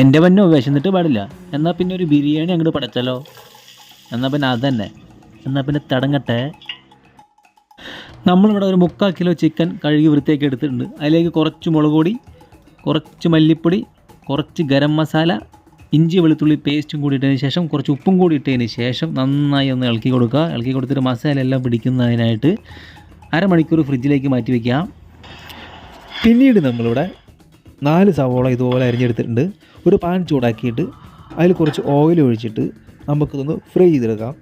എന്റെ പന്നോ വിശന്നിട്ട് പാടില്ല. എന്നാൽ പിന്നെ ഒരു ബിരിയാണി അങ്ങോട്ട് പടച്ചല്ലോ എന്നാൽ പിന്നെ അതന്നെ. എന്നാൽ പിന്നെ തടങ്ങട്ടെ. നമ്മളിവിടെ ഒരു മുക്കാൽ കിലോ ചിക്കൻ കഴുകി വൃത്തിയാക്കി എടുത്തിട്ടുണ്ട്. അതിലേക്ക് കുറച്ച് മുളക് പൊടി കുറച്ച് മല്ലിപ്പൊടി കുറച്ച് ഗരം മസാല ഇഞ്ചി വെളുത്തുള്ളി പേസ്റ്റും കൂടി ഇട്ടതിന് ശേഷം കുറച്ച് ഉപ്പും കൂടി ഇട്ടതിന് ശേഷം നന്നായി ഒന്ന് ഇളക്കി കൊടുക്കുക. ഇളക്കി കൊടുത്തിട്ട് മസാല എല്ലാം പിടിക്കുന്നതിനായിട്ട് അരമണിക്കൂർ ഫ്രിഡ്ജിലേക്ക് മാറ്റി വയ്ക്കാം പിന്നീട് നമ്മളിവിടെ നാല് സവോള ഇതുപോലെ അരിഞ്ഞെടുത്തിട്ടുണ്ട്. ഒരു പാൻ ചൂടാക്കിയിട്ട് അതിൽ കുറച്ച് ഓയിൽ ഒഴിച്ചിട്ട് നമുക്കിതൊന്ന് ഫ്രൈ ചെയ്തെടുക്കാം.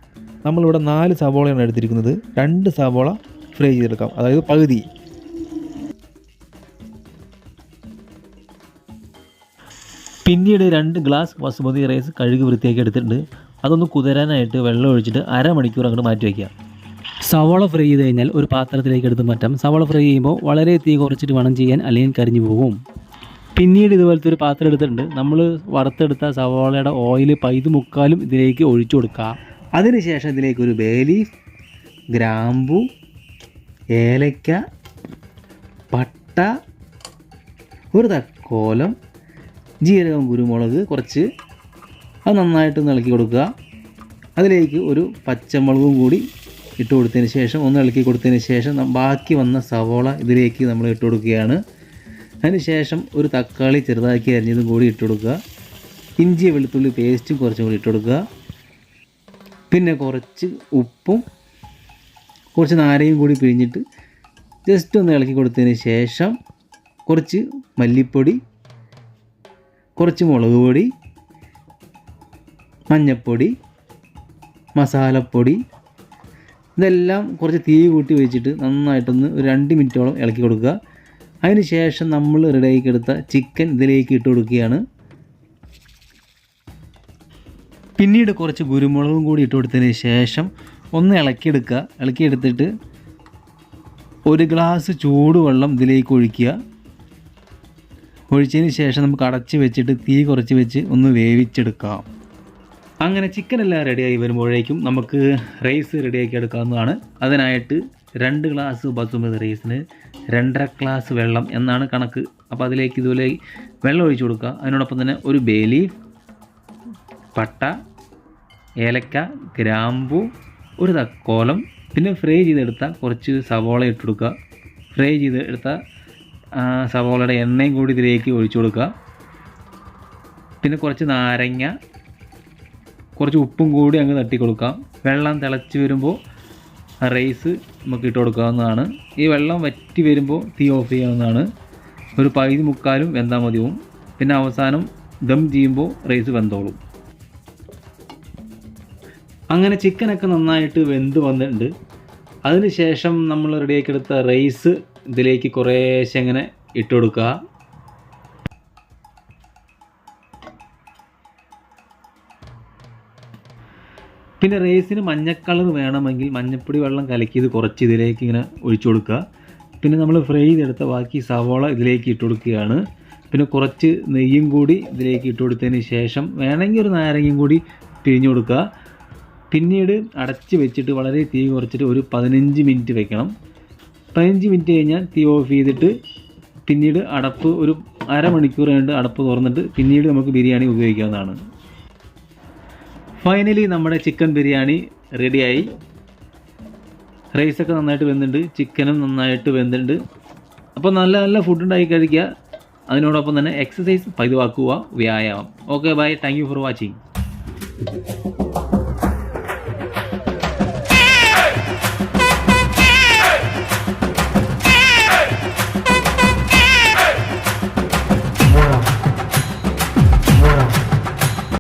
നമ്മളിവിടെ നാല് സവോളയാണ് എടുത്തിരിക്കുന്നത്. രണ്ട് സവോള ഫ്രൈ ചെയ്തെടുക്കാം. അതായത് പകുതി. പിന്നീട് രണ്ട് ഗ്ലാസ് വസുമതി റൈസ് കഴുകി വൃത്തിയാക്കി എടുത്തിട്ടുണ്ട്. അതൊന്ന് കുതിരാനായിട്ട് വെള്ളം ഒഴിച്ചിട്ട് അരമണിക്കൂർ അങ്ങോട്ട് മാറ്റി വയ്ക്കാം സവോള ഫ്രൈ ചെയ്ത് കഴിഞ്ഞാൽ ഒരു പാത്രത്തിലേക്ക് എടുത്ത് മാറ്റാം. സവോള ഫ്രൈ ചെയ്യുമ്പോൾ വളരെ തീ കുറച്ചിട്ട് വേണം ചെയ്യാൻ അല്ലെങ്കിൽ കരിഞ്ഞു പോകും. പിന്നീട് ഇതുപോലത്തെ ഒരു പാത്രം എടുത്തിട്ടുണ്ട്. നമ്മൾ വറുത്തെടുത്ത സവാളയുടെ ഓയിൽ പൈത് മുക്കാലും ഇതിലേക്ക് ഒഴിച്ചു കൊടുക്കുക. അതിനുശേഷം ഇതിലേക്ക് ഒരു ബേലീഫ് ഗ്രാമ്പു ഏലക്ക പട്ട ഒരു തക്കോലം ജീരകം കുരുമുളക് കുറച്ച് അത് നന്നായിട്ട് ഇളക്കി കൊടുക്കുക. അതിലേക്ക് ഒരു പച്ചമുളകും കൂടി ഇട്ട് കൊടുത്തതിന് ശേഷം ഒന്ന് ഇളക്കി കൊടുത്തതിന് ശേഷം ബാക്കി വന്ന സവോള ഇതിലേക്ക് നമ്മൾ ഇട്ട് കൊടുക്കുകയാണ്. അതിന് ശേഷം ഒരു തക്കാളി ചെറുതാക്കി അരിഞ്ഞതും കൂടി ഇട്ട് കൊടുക്കുക. ഇഞ്ചി വെളുത്തുള്ളി പേസ്റ്റും കുറച്ചും കൂടി ഇട്ട് കൊടുക്കുക. പിന്നെ കുറച്ച് ഉപ്പും കുറച്ച് നാരയും കൂടി പിഴിഞ്ഞിട്ട് ജസ്റ്റ് ഒന്ന് ഇളക്കി കൊടുത്തതിന് ശേഷം കുറച്ച് മല്ലിപ്പൊടി കുറച്ച് മുളക് പൊടി മഞ്ഞൾപ്പൊടി മസാലപ്പൊടി ഇതെല്ലാം കുറച്ച് തീ കൂട്ടി വെച്ചിട്ട് നന്നായിട്ടൊന്ന് ഒരു രണ്ട് മിനിറ്റോളം ഇളക്കി കൊടുക്കുക. അതിന് ശേഷം നമ്മൾ റെഡിയാക്കി എടുത്ത ചിക്കൻ ഇതിലേക്ക് ഇട്ട് കൊടുക്കുകയാണ്. പിന്നീട് കുറച്ച് കുരുമുളകും കൂടി ഇട്ട് കൊടുത്തതിന് ശേഷം ഒന്ന് ഇളക്കിയെടുക്കുക. ഇളക്കിയെടുത്തിട്ട് ഒരു ഗ്ലാസ് ചൂടുവെള്ളം ഇതിലേക്ക് ഒഴിക്കുക. ഒഴിച്ചതിന് ശേഷം നമുക്ക് അടച്ച് വെച്ചിട്ട് തീ കുറച്ച് വെച്ച് ഒന്ന് വേവിച്ചെടുക്കാം. അങ്ങനെ ചിക്കൻ എല്ലാം റെഡിയായി വരുമ്പോഴേക്കും നമുക്ക് റൈസ് റെഡിയാക്കി എടുക്കാവുന്നതാണ്. അതിനായിട്ട് രണ്ട് ഗ്ലാസ് ബസുമതി റൈസിന് രണ്ടര ഗ്ലാസ് വെള്ളം എന്നാണ് കണക്ക്. അപ്പോൾ അതിലേക്ക് ഇതുപോലെ വെള്ളം ഒഴിച്ചു കൊടുക്കുക. അതിനോടൊപ്പം തന്നെ ഒരു ബേലി പട്ട ഏലക്ക ഗ്രാമ്പു ഒരു തക്കോലം പിന്നെ ഫ്രൈ ചെയ്തെടുത്ത കുറച്ച് സവോള ഇട്ട് കൊടുക്കുക. ഫ്രൈ ചെയ്തെടുത്ത സവോളയുടെ എണ്ണയും കൂടി ഇതിലേക്ക് ഒഴിച്ചു കൊടുക്കുക. പിന്നെ കുറച്ച് നാരങ്ങ കുറച്ച് ഉപ്പും കൂടി അങ്ങ് തട്ടി കൊടുക്കാം വെള്ളം തിളച്ച് വരുമ്പോൾ റൈസ് നമുക്ക് ഇട്ട് കൊടുക്കാവുന്നതാണ്. ഈ വെള്ളം വറ്റി വരുമ്പോൾ തീ ഓഫ് ചെയ്യാവുന്നതാണ്. ഒരു പകുതി മുക്കാലും വെന്താൽ മതിയാവും. പിന്നെ അവസാനം ദം ചെയ്യുമ്പോൾ റൈസ് വെന്തോളും. അങ്ങനെ ചിക്കനൊക്കെ നന്നായിട്ട് വെന്ത് വന്നിട്ടുണ്ട്. അതിനുശേഷം നമ്മൾ റെഡിയാക്കി എടുത്ത റൈസ് ഇതിലേക്ക് കുറേശ്ശെ ഇങ്ങനെ ഇട്ട് കൊടുക്കുക. പിന്നെ റേസിന് മഞ്ഞ കളർ വേണമെങ്കിൽ മഞ്ഞപ്പൊടി വെള്ളം കലക്കി ഇത് കുറച്ച് ഇതിലേക്ക് ഇങ്ങനെ ഒഴിച്ചു കൊടുക്കുക. പിന്നെ നമ്മൾ ഫ്രൈ ചെയ്തെടുത്ത ബാക്കി സവോള ഇതിലേക്ക് ഇട്ട് കൊടുക്കുകയാണ്. പിന്നെ കുറച്ച് നെയ്യും കൂടി ഇതിലേക്ക് ഇട്ട് കൊടുത്തതിന് ശേഷം വേണമെങ്കിൽ ഒരു നാരങ്ങയും കൂടി പിഴിഞ്ഞു കൊടുക്കുക. പിന്നീട് അടച്ച് വെച്ചിട്ട് വളരെ തീ കുറച്ചിട്ട് ഒരു പതിനഞ്ച് മിനിറ്റ് വെക്കണം. പതിനഞ്ച് മിനിറ്റ് കഴിഞ്ഞാൽ തീ ഓഫ് ചെയ്തിട്ട് പിന്നീട് അടപ്പ് ഒരു അരമണിക്കൂർ കഴിഞ്ഞിട്ട് അടപ്പ് തുറന്നിട്ട് പിന്നീട് നമുക്ക് ബിരിയാണി ഉപയോഗിക്കാവുന്നതാണ്. ഫൈനലി നമ്മുടെ ചിക്കൻ ബിരിയാണി റെഡിയായി റൈസൊക്കെ നന്നായിട്ട് വെന്തിട്ടുണ്ട് ചിക്കനും നന്നായിട്ട് വെന്തിട്ടുണ്ട് അപ്പോൾ നല്ല നല്ല ഫുഡ് ഉണ്ടായി കഴിക്കുക. അതിനോടൊപ്പം തന്നെ എക്സസൈസ് പതിവാക്കുക. വ്യായാമം. Okay bye thank you for watching